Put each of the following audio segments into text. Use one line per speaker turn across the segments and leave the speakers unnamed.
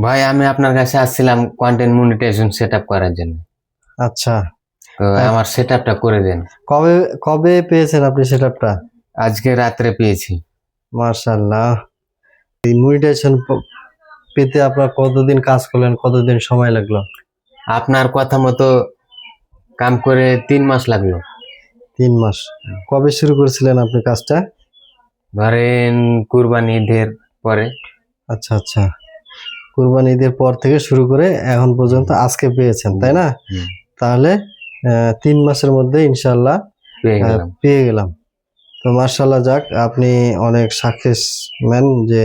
ভাই আমি আপনার কাছে আসছিলাম কন্টেন্ট মনিটাইজেশন সেট আপ করার জন্য।
আচ্ছা।
তো আমার সেট আপটা করে দেন।
কবে কবে পেয়েছেন আপনি সেটআপটা
আজকে রাত্রে পেয়েছি।
মার্শাল্লাহ এই মনিটাইজেশন পেতে আপনার কতদিন কাজ করলেন কতদিন সময় লাগল?
আপনার কথা মতো কাম করে তিন মাস লাগল।
তিন মাস। কবে শুরু করেছিলেন আপনি কাজটা?
ধরেন কুরবানি ঈদের পরে।
আচ্ছা আচ্ছা। কুরবানি ঈদের পর থেকে শুরু করে এখন পর্যন্ত আজকে পেয়েছেন তাই না? তাহলে তিন মাসের মধ্যে ইনশাল্লাহ
পেয়ে গেলাম।
তো মার্শাল্লাহ যাক আপনি অনেক সাকসেস ম্যান যে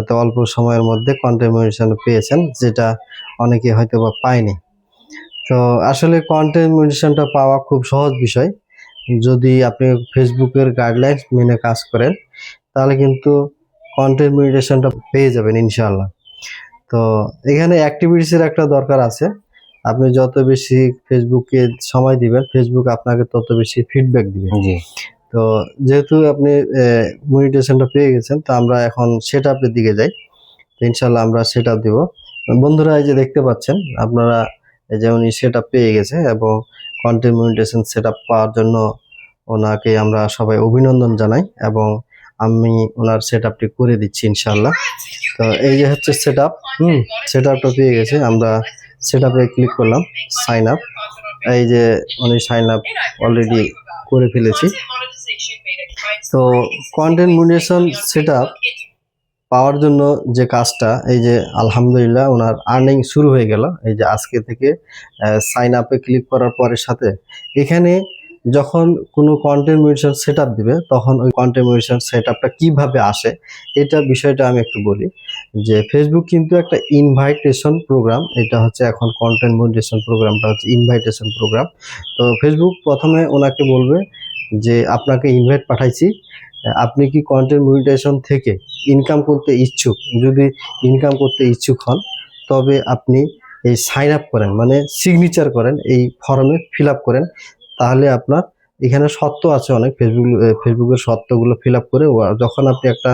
এত অল্প সময়ের মধ্যে কন্টেন্ট পেয়েছেন যেটা অনেকে হয়তো বা পায়নি। তো আসলে কন্টেন্ট পাওয়া খুব সহজ বিষয়। যদি আপনি ফেসবুকের গাইডলাইন মেনে কাজ করেন তাহলে কিন্তু কন্টেন্ট পেয়ে যাবেন ইনশাআল্লাহ। তো এখানে অ্যাক্টিভিটিসের একটা দরকার আছে। আপনি যত বেশি ফেসবুকে সময় দিবেন ফেসবুক আপনাকে তত বেশি ফিডব্যাক দিবে।
জি।
তো যেহেতু আপনি মনিটেশনটা পেয়ে গেছেন তো আমরা এখন সেট আপের দিকে যাই। তো ইনশাল্লাহ আমরা সেট আপ দিব। বন্ধুরা এই যে দেখতে পাচ্ছেন আপনারা এই যে উনি সেট আপ পেয়ে গেছে এবং কন্টেন্ট মনিটেশন সেট আপ পাওয়ার জন্য ওনাকে আমরা সবাই অভিনন্দন জানাই এবং আমি ওনার সেট আপটি করে দিচ্ছি ইনশাল্লাহ তো এই যে হচ্ছে সেট আপ হুম সেট আপটা পেয়ে গেছে। আমরা সেট আপে ক্লিক করলাম সাইন আপ এই যে উনি সাইন আপ অলরেডি করে ফেলেছি। তো কন্টেন্ট মনিটেশন সেট আপ পাওয়ার জন্য যে কাজটা, এই যে আলহামদুলিল্লাহ ওনার আর্নিং শুরু হয়ে গেল। এই যে আজকে থেকে সাইন আপে ক্লিক করার পরের সাথে। এখানে যখন কোনো কন্টেন্ট মনিটেশন সেট দিবে, তখন ওই কন্টেন্ট মনিটেশন সেট আপটা কীভাবে আসে, এটা বিষয়টা আমি একটু বলি। যে ফেসবুক কিন্তু একটা ইনভাইটেশন প্রোগ্রাম এটা হচ্ছে এখন কন্টেন্ট মনিটেশন প্রোগ্রামটা হচ্ছে ইনভাইটেশন প্রোগ্রাম তো ফেসবুক প্রথমে ওনাকে বলবে যে, আপনাকে ইনভাইট পাঠাইছি। আপনি কি কন্টেন্ট মনিটাইজেশন থেকে ইনকাম করতে ইচ্ছুক? যদি ইনকাম করতে ইচ্ছুক হন, তবে আপনি এই সাইন আপ করেন মানে সিগনেচার করেন, এই ফর্মে ফিল করেন। তাহলে আপনার এখানে সত্য আছে অনেক ফেসবুক ফেসবুকের সত্যগুলো ফিল আপ করে যখন আপনি একটা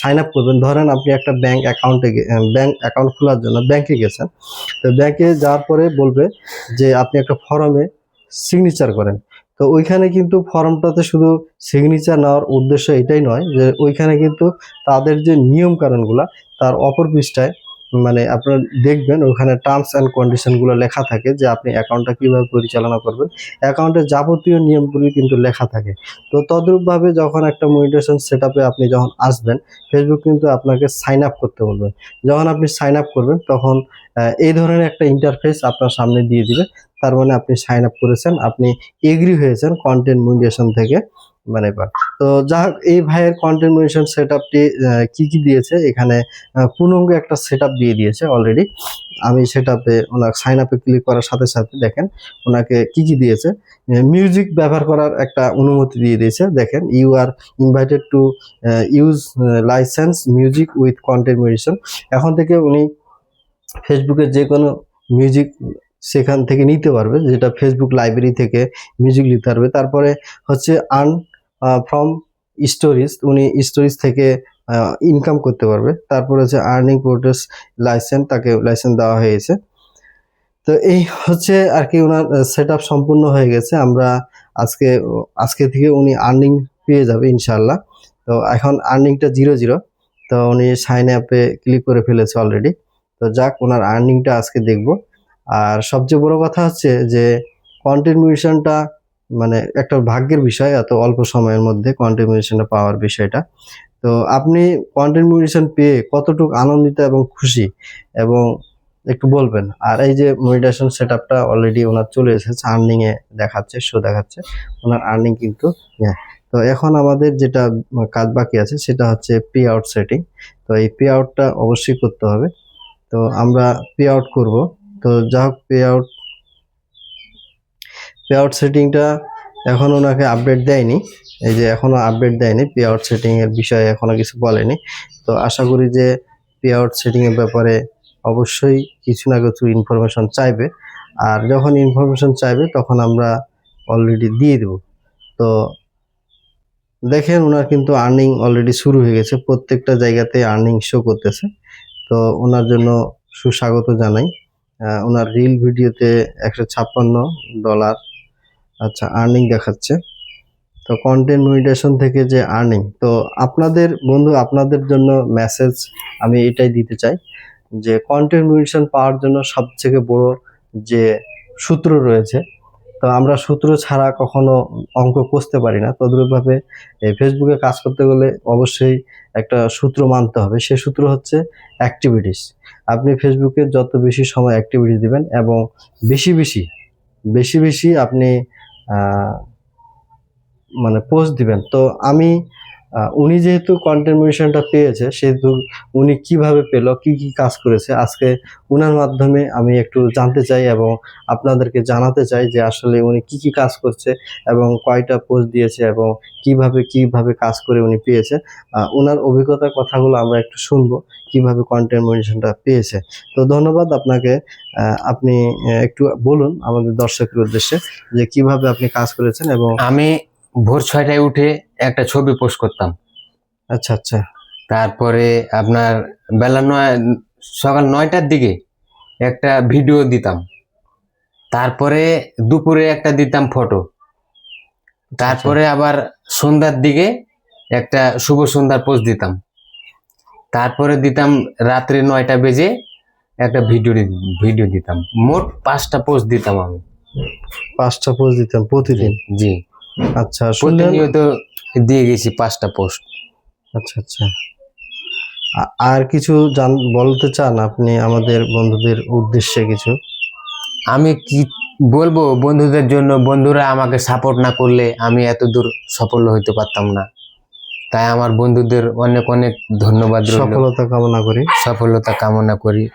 সাইন আপ করবেন, ধরেন আপনি একটা ব্যাংক অ্যাকাউন্টে ব্যাংক অ্যাকাউন্ট খোলার জন্য ব্যাংকে গেছেন, তো ব্যাংকে যাওয়ার পরে বলবে যে আপনি একটা ফর্মে সিগনেচার করেন। তো ওইখানে কিন্তু ফর্মটাতে শুধু সিগনেচার নেওয়ার উদ্দেশ্য এটাই নয় যে ওইখানে কিন্তু তাদের যে নিয়ম কানুনগুলা, তার অপর পৃষ্ঠায় মানে আপনারা দেখবেন ওখানে টার্মস অ্যান্ড কন্ডিশনগুলো লেখা থাকে যে আপনি অ্যাকাউন্টটা কীভাবে পরিচালনা করবেন। অ্যাকাউন্টের যাবতীয় নিয়মগুলি কিন্তু লেখা থাকে। তো তদ্রূপভাবে যখন একটা মনিটেশন সেট আপনি যখন আসবেন ফেসবুক কিন্তু আপনাকে সাইন আপ করতে বলবে। যখন আপনি সাইন আপ করবেন, তখন এই ধরনের একটা ইন্টারফেস আপনার সামনে দিয়ে দিবে। তার মানে আপনি সাইন আপ করেছেন, আপনি এগ্রি হয়েছেন কন্টেন্ট মনিটেশন থেকে। মানে তো যা এই ভাইয়ের কন্টেন্ট মনিটেশন সেট আপটি কি কি দিয়েছে? এখানে পূর্ণাঙ্গ একটা সেট দিয়ে দিয়েছে অলরেডি আমি সেট আপে ওনার সাইন আপে ক্লিক করার সাথে সাথে দেখেন, ওনাকে কি কি দিয়েছে? মিউজিক ব্যবহার করার একটা অনুমতি দিয়ে দিয়েছে। দেখেন you are invited to use license music with content এখন থেকে উনি ফেসবুকের যে কোনো মিউজিক সেখান থেকে নিতে পারবে, যেটা ফেসবুক লাইব্রেরি থেকে মিউজিক নিতে পারবে। তারপরে হচ্ছে আর্ন ফ্রম স্টোরিজ উনি স্টোরিজ থেকে ইনকাম করতে পারবে। তারপরে হচ্ছে আর্নিং প্রোটেস লাইসেন্স তাকে লাইসেন্স দেওয়া হয়েছে। তো এই হচ্ছে আর কি ওনার সেট সম্পূর্ণ হয়ে গেছে। আমরা আজকে আজকে থেকে উনি আর্নিং পেয়ে যাবে ইনশাল্লাহ তো এখন আর্নিংটা জিরো জিরো তো উনি সাইন অ্যাপে ক্লিক করে ফেলেছে অলরেডি তো যাক ওনার আর্নিংটা আজকে দেখব। আর সবচেয়ে বড় কথা হচ্ছে যে কন্ট্রিবিউশনটা মানে একটা ভাগ্যের বিষয়, এত অল্প সময়ের মধ্যে কন্ট্রিবিউশনটা পাওয়ার বিষয়টা। তো আপনি কন্ট্রিবিউশন পেয়ে কতটুকু আনন্দিত এবং খুশি, এবং একটু বলবেন। আর এই যে মেডিটেশন সেট আপটা অলরেডি ওনার চলে এসেছে আর্নিং এ দেখাচ্ছে শো দেখাচ্ছে, ওনার আর্নিং কিন্তু হ্যাঁ। তো এখন আমাদের যেটা কাজ বাকি আছে, সেটা হচ্ছে পে আউট সেটিং তো এই পে আউটটা অবশ্যই করতে হবে। তো আমরা পে আউট করব। তো যা হোক পে আউট পে আউট সেটিংটা এখন ওনাকে আপডেট দেয়নি। এই যে এখনও আপডেট দেয়নি পে আউট সেটিং এর বিষয়ে এখনও কিছু বলেনি। তো আশা করি যে পে আউট সেটিং এর ব্যাপারে অবশ্যই কিছু না কিছু ইনফরমেশন চাইবে। আর যখন ইনফরমেশন চাইবে, তখন আমরা অলরেডি দিয়ে দেব। তো দেখেন, ওনার কিন্তু আর্নিং অলরেডি শুরু হয়ে গেছে। প্রত্যেকটা জায়গাতে আর্নিং শো করতেছে। তো ওনার জন্য সুস্বাগত জানাই। ওনার রিল ভিডিওতে একশো ছাপ্পান্ন ডলার আচ্ছা আর্নিং দেখাচ্ছে। তো কন্টেন্ট মনিটেশন থেকে যে আর্নিং তো আপনাদের বন্ধু, আপনাদের জন্য মেসেজ আমি এটাই দিতে চাই যে কন্টেন্ট মনিটেশন পাওয়ার জন্য সবথেকে বড় যে সূত্র রয়েছে, তো আমরা সূত্র ছাড়া কখনো অঙ্ক কষতে পারি না। তদ্রূপভাবে এই ফেসবুকে কাজ করতে গেলে অবশ্যই একটা সূত্র মানতে হবে। সে সূত্র হচ্ছে অ্যাক্টিভিটিস আপনি ফেসবুকে যত বেশি সময় অ্যাক্টিভিটি দিবেন এবং বেশি বেশি বেশি বেশি আপনি মানে পোস্ট দিবেন। তো আমি উনি যেহেতু কন্টেন্ট পেয়েছে, সেহেতু উনি কীভাবে পেল, কি কি কাজ করেছে, আজকে উনার মাধ্যমে আমি একটু জানতে চাই এবং আপনাদেরকে জানাতে চাই যে আসলে উনি কি কি কাজ করছে এবং কয়টা পোস্ট দিয়েছে এবং কীভাবে কীভাবে কাজ করে উনি পেয়েছে। ওনার অভিজ্ঞতার কথাগুলো আমরা একটু শুনব, কীভাবে কন্টেন্ট পেয়েছে। তো ধন্যবাদ আপনাকে। আপনি একটু বলুন আমাদের দর্শকের উদ্দেশ্যে যে কীভাবে আপনি কাজ করেছেন এবং
আমি ভোর ছয়টায় উঠে একটা ছবি পোস্ট করতাম।
আচ্ছা আচ্ছা।
তারপরে আপনার বেলা নয় সকাল নয়টার দিকে একটা ভিডিও দিতাম। তারপরে দুপুরে একটা দিতাম ফটো তারপরে আবার সন্ধ্যার দিকে একটা শুভ সন্ধ্যার পোস্ট দিতাম। তারপরে দিতাম রাত্রে নয়টা বেজে একটা ভিডিও ভিডিও দিতাম। মোট পাঁচটা পোস্ট দিতাম আমি।
পাঁচটা পোস্ট দিতাম প্রতিদিন?
জি।
আচ্ছা
প্রতিনিয়ত দিয়ে গেছি পাঁচটা পোস্ট
আচ্ছা আচ্ছা। আর কিছু জান বলতে চান আপনি আমাদের বন্ধুদের উদ্দেশ্যে কিছু?
আমি কি বলব বন্ধুদের জন্য? বন্ধুরা আমাকে সাপোর্ট না করলে আমি এত দূর সফল হইতে পারতাম না। তাই আমার বন্ধুদের অনেক অনেক ধন্যবাদ
সফলতা কামনা করি।
সফলতা কামনা করি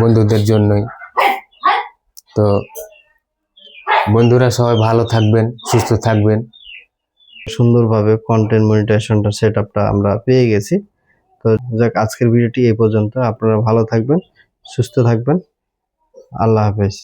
বন্ধুদের জন্যই। তো বন্ধুরা, সবাই ভালো থাকবেন, সুস্থ থাকবেন।
সুন্দরভাবে কন্টেন্ট মনিটাইজেশনটা সেট আপটা আমরা পেয়ে গেছি। তো যাক, আজকের ভিডিওটি এই পর্যন্ত। আপনারা ভালো থাকবেন, সুস্থ থাকবেন। আল্লাহ হাফেজ।